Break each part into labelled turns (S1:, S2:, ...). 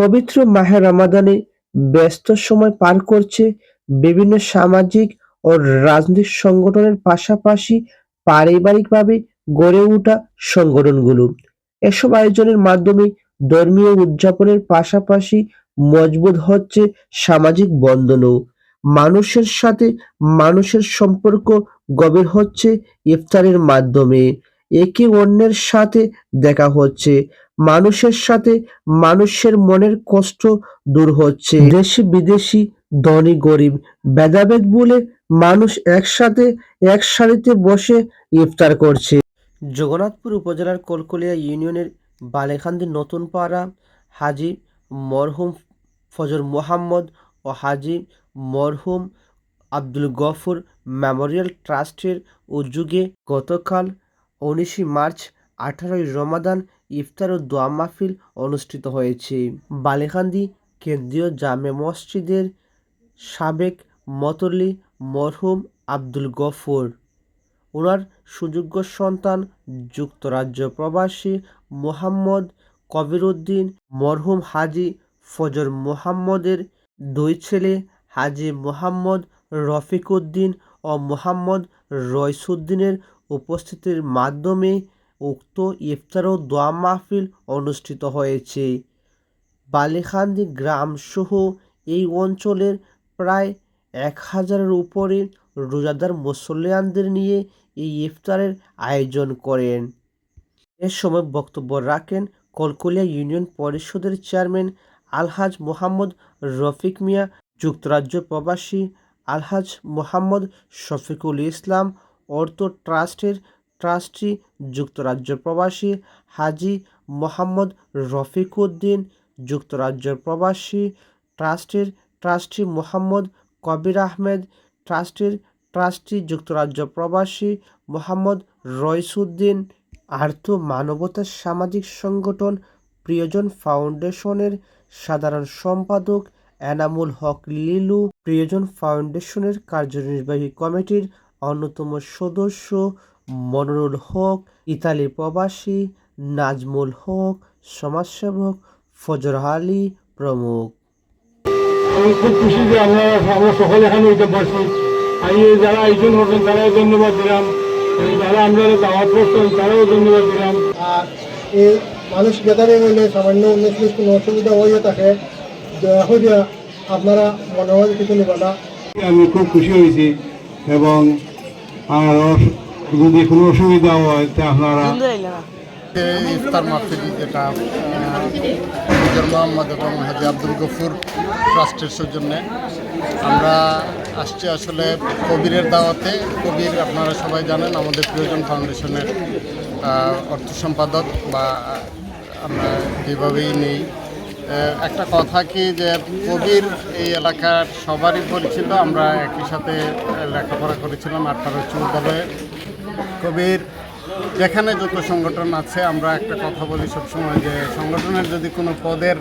S1: পবিত্র মাহে রমাদানে ব্যস্ত সময় পার করছে বিভিন্ন সামাজিক ও রাজনৈতিক সংগঠনের পাশাপাশি পারিবারিকভাবে গড়ে ওঠা সংগঠনগুলো। এসব আয়োজনের মাধ্যমে ধর্মীয় উদযাপনের পাশাপাশি মজবুত হচ্ছে সামাজিক বন্ধনও। মানুষের সাথে মানুষের সম্পর্ক গভীর হচ্ছে ইফতারের মাধ্যমে। একে অন্যের সাথে দেখা হচ্ছে। মানুষের সাথে মানুষের মনের কষ্ট দূর হচ্ছে। দেশি বিদেশি ধনী গরিব ভেদাভেদ বলে মানুষ একসাথে এক সারিতে বসে ইফতার করছে। জগন্নাথপুর উপজেলার কলকলিয়া ইউনিয়নের বালেখান্দি নতুন পাড়া হাজি মরহুম ফজর মোহাম্মদ ও হাজি মরহুম আব্দুল গফুর মেমোরিয়াল ট্রাস্টের উদ্যোগে গতকাল উনিশে মার্চ আঠারোই রমাদান ইফতার ও দোয়া মাহফিল অনুষ্ঠিত হয়েছে। বালেখান্দি কেন্দ্রীয় জামে মসজিদের সাবেক মতলি মরহুম আব্দুল গফুর। ওনার সুযোগ্য সন্তান যুক্তরাজ্য প্রবাসী মোহাম্মদ কবিরউদ্দিন, মরহুম হাজি ফজর মোহাম্মদের দুই ছেলে হাজি মোহাম্মদ রফিক উদ্দিন ও মোহাম্মদ রইসুদ্দিনের উপস্থিতির মাধ্যমে উক্ত ইফতার ও দোয়া মাহফিল অনুষ্ঠিত হয়েছে। বালিখান্দি গ্রামসহ এই অঞ্চলের প্রায় এক হাজারের উপরে রোজাদার মুসল্লিয়ানদের নিয়ে এই ইফতারের আয়োজন করেন। এ সময় বক্তব্য রাখেন কলকলিয়া ইউনিয়ন পরিষদের চেয়ারম্যান আলহাজ মোহাম্মদ রফিক মিয়া, যুক্তরাজ্য প্রবাসী আলহাজ মোহাম্মদ শফিকুল ইসলাম, অর্থ ট্রাস্টের ট্রাস্টি যুক্তরাজ্য প্রবাসী হাজি মোহাম্মদ রফিক উদ্দিন যুক্তরাজ্য প্রবাসী ট্রাস্টের ট্রাস্টি মোহাম্মদ কবির আহমেদ, ট্রাস্টের ট্রাস্টি যুক্তরাজ্য প্রবাসী মোহাম্মদ রইসুদ্দিন আর্থ মানবতার সামাজিক সংগঠন প্রিয়জন ফাউন্ডেশনের সাধারণ সম্পাদক এনামুল হক লিলু, প্রিয়জন ফাউন্ডেশনের কার্যনির্বাহী কমিটির অন্যতম সদস্য মনোরুল হক ইতালি প্রবাসী নাজমুল হক সমাজসেবক ফজর আলী প্রমুখ।
S2: আমি খুব খুশি যে আমরা আমরা সকলে এখানে উঠতে পারছি আমি যারা আয়োজন করছেন তারাও ধন্যবাদ দিলাম। যারা আমরা দাওয়াত করছেন তারাও ধন্যবাদ দিলাম।
S3: আর এই মানুষ গেদারে হইলে সামান্য উনিশ বিশ কোনো অসুবিধা হয়ে থাকে দয়া করিয়া আপনারা মনে হয় কিছু নেবা না।
S2: আমি খুব খুশি হয়েছি এবং আর যদি কোনো অসুবিধা হয় তা আপনারা
S4: ইফতার মাহফিল যেটা মেজর মোহাম্মদ এবং হাজি আব্দুল গফুর ট্রাস্টের সৌজন্যে। আমরা আসছি আসলে কবিরের দাওয়াতে। কবির আপনারা সবাই জানেন আমাদের প্রিয়জন ফাউন্ডেশনের অর্থ সম্পাদক বা আমরা যেভাবেই নেই। একটা কথা কি যে কবির এই এলাকার সবারই পরিচিত। আমরা একই সাথে লেখাপড়া করেছিলাম আঠারো উচ্চ বিদ্যালয়ে কবির, যেখানে যত সংগঠন আছে, আমরা একটা কথা বলি সবসময় যে সংগঠনের যদি কোনো পদের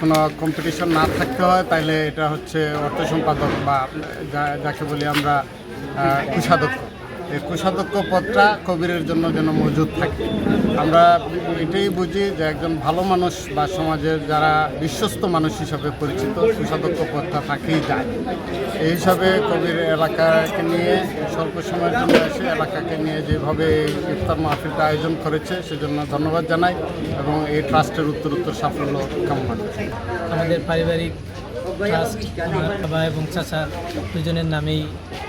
S4: কোনো কম্পিটিশন না থাকতে হয় তাহলে এটা হচ্ছে অর্থ সম্পাদক বা যাকে বলি আমরা কোষাধ্যক্ষ কোষাধ্যক্ষ পদটা কবিরের জন্য যেন মজুদ থাকে। আমরা এটাই বুঝি যে একজন ভালো মানুষ বা সমাজের যারা বিশ্বস্ত মানুষ হিসাবে পরিচিত কোষাধ্যক্ষ পদটা থাকেই যায়। এই হিসাবে কবির এলাকাকে নিয়ে, স্বল্প সময়ের জন্য এসে এলাকাকে নিয়ে যেভাবে ইফতার মাহফিলটা আয়োজন করেছে, সেজন্য ধন্যবাদ জানাই এবং এই ট্রাস্টের উত্তর উত্তর সাফল্য কামনা করি।
S5: আমাদের পারিবারিক ট্রাস্ট বাবা এবং চাচা দুজনের নামেই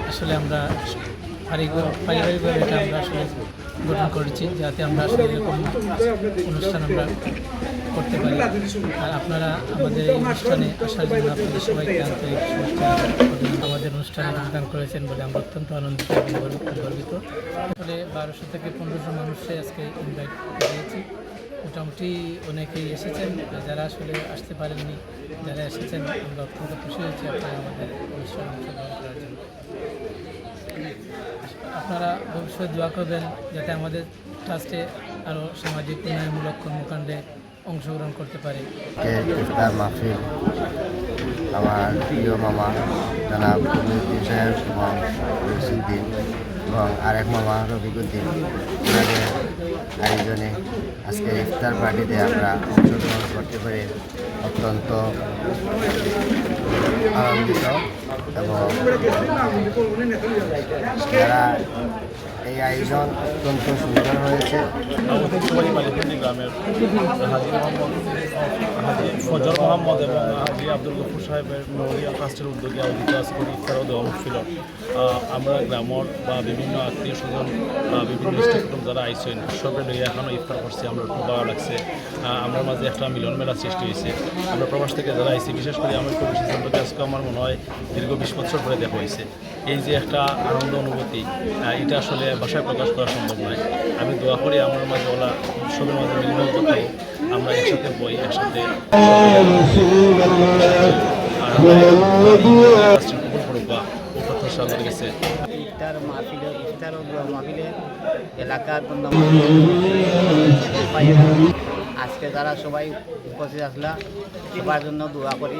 S5: আসলে আমরা পারিবারিকভাবে এটা আমরা আসলে গঠন করেছি যাতে আমরা আসলে এরকম অনুষ্ঠান আমরা করতে পারি। আর আপনারা আমাদের এই অনুষ্ঠানে আসার জন্য আপনাদের সবাইকে আন্তরিক শুভেচ্ছা আমাদের অনুষ্ঠানে যোগদান করেছেন বলে আমরা অত্যন্ত আনন্দিত গর্বিত। আসলে বারোশো থেকে পনেরোশো মানুষে আজকে ইনভাইট দিয়েছি মোটামুটি অনেকেই এসেছেন। যারা আসলে আসতে পারেননি, যারা এসেছেন, আমরা অত্যন্ত খুশি হয়েছি আপনারা আমাদের অনুষ্ঠানে অংশগ্রহণ করার জন্য। আপনারা ভবিষ্যৎ দোয়া করবেন যাতে আমাদের ট্রাস্টে আরও সামাজিক উন্নয়নমূলক কর্মকাণ্ডে অংশগ্রহণ করতে পারে।
S6: আমার প্রিয় মামা জনাব সাহেব এবং এবং আরেক মামা রফিকুদ্দিন। ওনাদের আয়োজনে আজকে ইফতার পার্টিতে আমরা অংশগ্রহণ করতে পেরে অত্যন্ত আনন্দিত এবং যারা এই আয়োজন অত্যন্ত সুন্দর হয়েছে।
S7: হাজি মোহাম্মদ এবং হাজি আব্দুল গফুর সাহেবের নরিয়া ট্রাস্টের উদ্যোগে আয়োজিত আজকে ইফতার ও দেওয়া হচ্ছিল। আমরা গ্রামর বা বিভিন্ন আত্মীয় স্বজন বিভিন্ন স্টেট যারা আইসেন সবে লইয়া এখনও ইফতার করছে। আমরা খুব ভালো লাগছে। আমার মাঝে একটা মিলন মেলা সৃষ্টি হয়েছে। আমরা প্রবাস থেকে যারা আইসি বিশেষ করে আমার বেশি সম্পর্কে আজকে আমার মনে হয় দীর্ঘ বিশ বছর পরে দেখা হয়েছে। এই যে একটা আনন্দ অনুভূতি এটা আসলে ভাষায় প্রকাশ করা সম্ভব নয়। আমি দোয়া করি আমার মাঝে ওলা সবের মাঝে মিলন করতে আমরা একসাথে বই, একসাথে
S8: এলাকার আজকে যারা সবাই উপস্থিত আসলা, সবার জন্য দোয়া করি।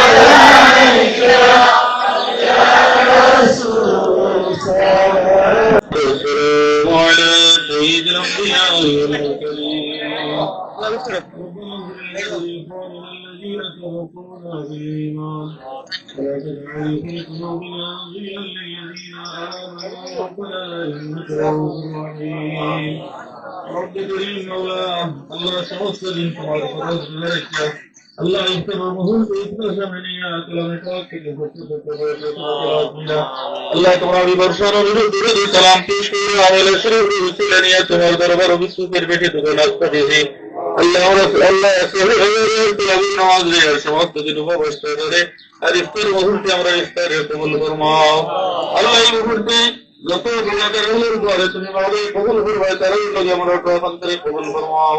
S9: رب کریم مولا اللہ سمست دن تمہارے فرض میں رکھتا المهم ويكتب ثمانية كلام توكل আল্লাহ তোমার বিবর্ষণ অনুরোধ বিরোধী সালাম পেশ করে আমিল শরীফ রসুল নিয়ে তোমার দরবার বিশ্বকের বেশি তোকে নাস্তা দিয়েছি আল্লাহ আল্লাহ নামাজ রে সমস্ত দিন উপবস্ত করে আর ইফতার মুহূর্তে আমরা ইফতার কবুল ফরমাও আল্লাহ এই মুহূর্তে যত গুণাগার হলেন করে তুমি ভাবে কবুল করবে তারাই লোক আমরা অন্তরে কবুল ফরমাও